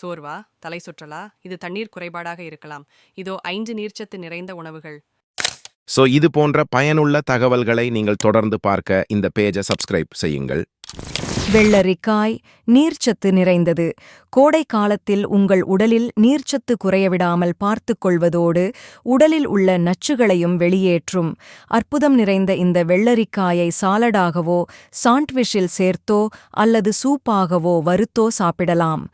சோர்வா தலை சுற்றலா? இது தண்ணீர் குறைபாடாக இருக்கலாம். இதோ ஐந்து நீர்ச்சத்து நிறைந்த உணவுகள். ஸோ இது போன்ற பயனுள்ள தகவல்களை நீங்கள் தொடர்ந்து பார்க்க இந்த பேஜை சப்ஸ்கிரைப் செய்யுங்கள். வெள்ளரிக்காய் நீர்ச்சத்து நிறைந்தது. கோடை காலத்தில் உங்கள் உடலில் நீர்ச்சத்து குறையவிடாமல் பார்த்துக் கொள்வதோடு உடலில் உள்ள நச்சுகளையும் வெளியேற்றும். அற்புதம் நிறைந்த இந்த வெள்ளரிக்காயை சாலடாகவோ சாண்ட்விஷில் சேர்த்தோ அல்லது சூப்பாகவோ வறுத்தோ சாப்பிடலாம்.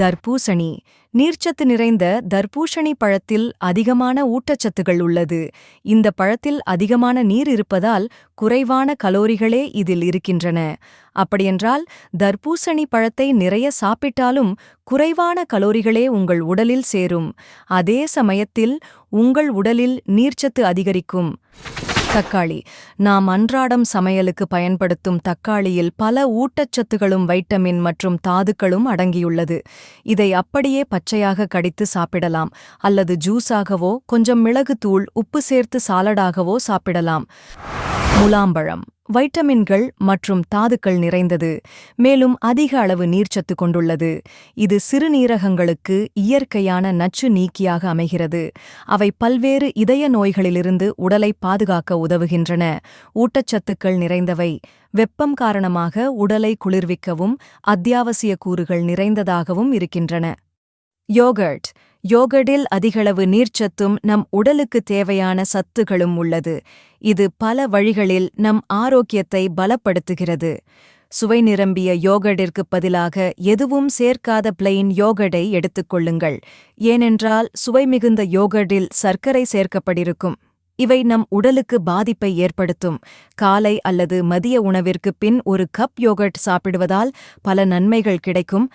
தர்பூசணி. நீர்ச்சத்து நிறைந்த தர்பூசணி பழத்தில் அதிகமான ஊட்டச்சத்துகள் உள்ளது. இந்த பழத்தில் அதிகமான நீர் இருப்பதால் குறைவான கலோரிகளே இதில் இருக்கின்றன. அப்படியென்றால் தர்பூசணி பழத்தை நிறைய சாப்பிட்டாலும் குறைவான கலோரிகளே உங்கள் உடலில் சேரும். அதே சமயத்தில் உங்கள் உடலில் நீர்ச்சத்து அதிகரிக்கும். தக்காளி. நாம் அன்றாடம் சமையலுக்கு பயன்படுத்தும் தக்காளியில் பல ஊட்டச்சத்துகளும் வைட்டமின் மற்றும் தாதுக்களும் அடங்கியுள்ளது. இதை அப்படியே பச்சையாக கடித்து சாப்பிடலாம். அல்லது ஜூஸாகவோ கொஞ்சம் மிளகுத்தூள் உப்பு சேர்த்து சாலடாகவோ சாப்பிடலாம். முலாம்பழம். வைட்டமின்கள் மற்றும் தாதுக்கள் நிறைந்தது. மேலும் அதிக அளவு நீர்ச்சத்து கொண்டுள்ளது. இது சிறுநீரகங்களுக்கு இயற்கையான நச்சு நீக்கியாக அமைகிறது. அவை பல்வேறு இதய நோய்களிலிருந்து உடலை பாதுகாக்க உதவுகின்றன. ஊட்டச்சத்துக்கள் நிறைந்தவை. வெப்பம் காரணமாக உடலை குளிர்விக்கவும் அத்தியாவசிய கூறுகள் நிறைந்ததாகவும் இருக்கின்றன. யோகர்ட். யோகர்டில் அதிகளவு நீர்ச்சத்தும் நம் உடலுக்கு தேவையான சத்துகளும் உள்ளது. இது பல வழிகளில் நம் ஆரோக்கியத்தை பலப்படுத்துகிறது. சுவை நிரம்பிய யோகடிற்கு பதிலாக எதுவும் சேர்க்காத பிளெயின் யோகர்டை எடுத்துக்கொள்ளுங்கள் ஏனென்றால் சுவை மிகுந்த யோகர்டில் சர்க்கரை சேர்க்கப்பட்டிருக்கும். இவை நம் உடலுக்கு பாதிப்பை ஏற்படுத்தும். காலை அல்லது மதிய உணவிற்கு பின் ஒரு கப் யோகர்ட் சாப்பிடுவதால் பல நன்மைகள் கிடைக்கும்.